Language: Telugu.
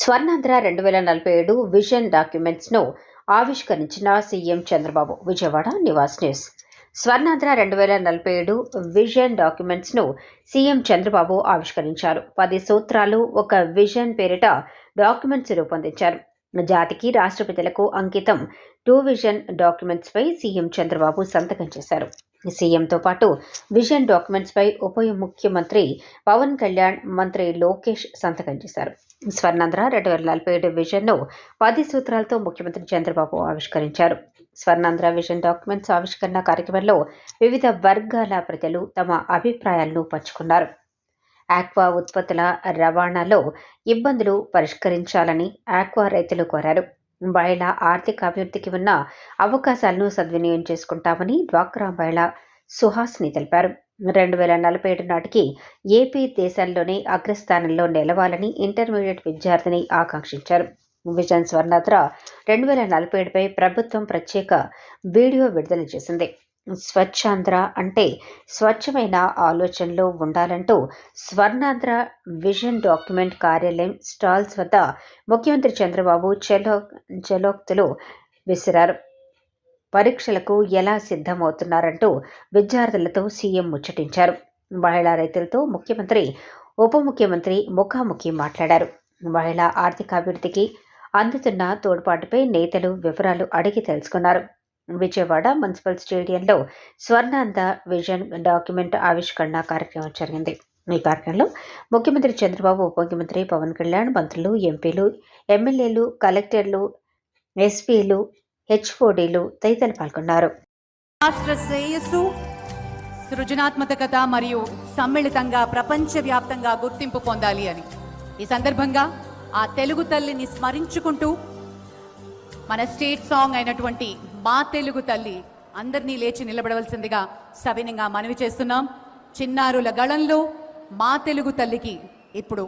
స్వర్ణాంధ్ర రెండు వేల నలభై ఏడు విజన్ డాక్యుమెంట్స్ను ఆవిష్కరించిన సీఎం చంద్రబాబు విజయవాడ నివాస్ న్యూస్. స్వర్ణాంధ్ర రెండు వేల నలభై ఏడు విజన్ డాక్యుమెంట్స్ను సీఎం చంద్రబాబు ఆవిష్కరించారు. పది సూత్రాలు ఒక విజన్ పేరిట డాక్యుమెంట్స్ రూపొందించారు. జాతికి రాష్ట్రపతులకు అంకితం టూ విజన్ డాక్యుమెంట్స్పై సీఎం చంద్రబాబు సంతకం చేశారు. సీఎంతో పాటు విజన్ డాక్యుమెంట్స్పై ఉప ముఖ్యమంత్రి పవన్ కళ్యాణ్ మంత్రి లోకేష్ సంతకం చేశారు. స్వర్ణాంధ్ర రెండు వేల నలభై ఏడు విజన్ను పది సూత్రాలతో ముఖ్యమంత్రి చంద్రబాబు ఆవిష్కరించారు. స్వర్ణాంధ్ర విజన్ డాక్యుమెంట్స్ ఆవిష్కరణ కార్యక్రమంలో వివిధ వర్గాల ప్రజలు తమ అభిప్రాయాలను పంచుకున్నారు. ఆక్వా ఉత్పత్తుల రవాణాలో ఇబ్బందులు పరిష్కరించాలని ఆక్వా రైతులు కోరారు. మహిళా ఆర్థిక అభివృద్ధికి ఉన్న అవకాశాలను సద్వినియోగం చేసుకుంటామని డ్వాక్రా మహిళ సుహాస్ని తెలిపారు. రెండు వేల నలభై ఏడు నాటికి ఏపీ దేశాల్లోనే అగ్రస్థానంలో నిలవాలని ఇంటర్మీడియట్ విద్యార్థిని ఆకాంక్షించారు. విజన్ స్వర్ణాద్ర రెండు వేల నలభై ఏడుపై ప్రభుత్వం ప్రత్యేక వీడియో విడుదల చేసింది. స్వచ్ఛాంధ్ర అంటే స్వచ్ఛమైన ఆలోచనలో ఉండాలంటూ స్వర్ణాంధ్ర విజన్ డాక్యుమెంట్ కార్యాలయం స్టాల్స్ వద్ద ముఖ్యమంత్రి చంద్రబాబు చెలో చెలోక్తులు విసిరారు. పరీక్షలకు ఎలా సిద్ధమవుతున్నారంటూ విద్యార్థులతో సీఎం ముచ్చటించారు. మహిళా రైతులతో ముఖ్యమంత్రి ఉప ముఖ్యమంత్రి ముఖాముఖి మాట్లాడారు. మహిళా ఆర్థికాభివృద్ధికి అందుతున్న తోడ్పాటుపై నేతలు వివరాలు అడిగి తెలుసుకున్నారు. విజయవాడ మున్సిపల్ స్టేడియంలో స్వర్ణాంద విజన్ డాక్యుమెంట్ ఆవిష్కరణ కార్యక్రమం జరిగింది. ఈ కార్యక్రమంలో ముఖ్యమంత్రి చంద్రబాబు ఉప ముఖ్యమంత్రి పవన్ కళ్యాణ్ మంత్రులు ఎంపీలు ఎమ్మెల్యేలు కలెక్టర్లు ఎస్పీలు హెచ్ఓడీలు తదితరులు పాల్గొన్నారు. రాష్ట్ర శ్రేయస్సు సృజనాత్మకత మరియు సమ్మిళితంగా ప్రపంచవ్యాప్తంగా గుర్తింపు పొందాలి అని. ఈ సందర్భంగా ఆ తెలుగు తల్లిని స్మరించుకుంటూ మన స్టేట్ సాంగ్ అయినటువంటి మా తెలుగు తల్లి అందరినీ లేచి నిలబడవలసిందిగా సవినంగా మనవి చేస్తున్నాం. చిన్నారుల గళంలో మా తెలుగు తల్లికి ఇప్పుడు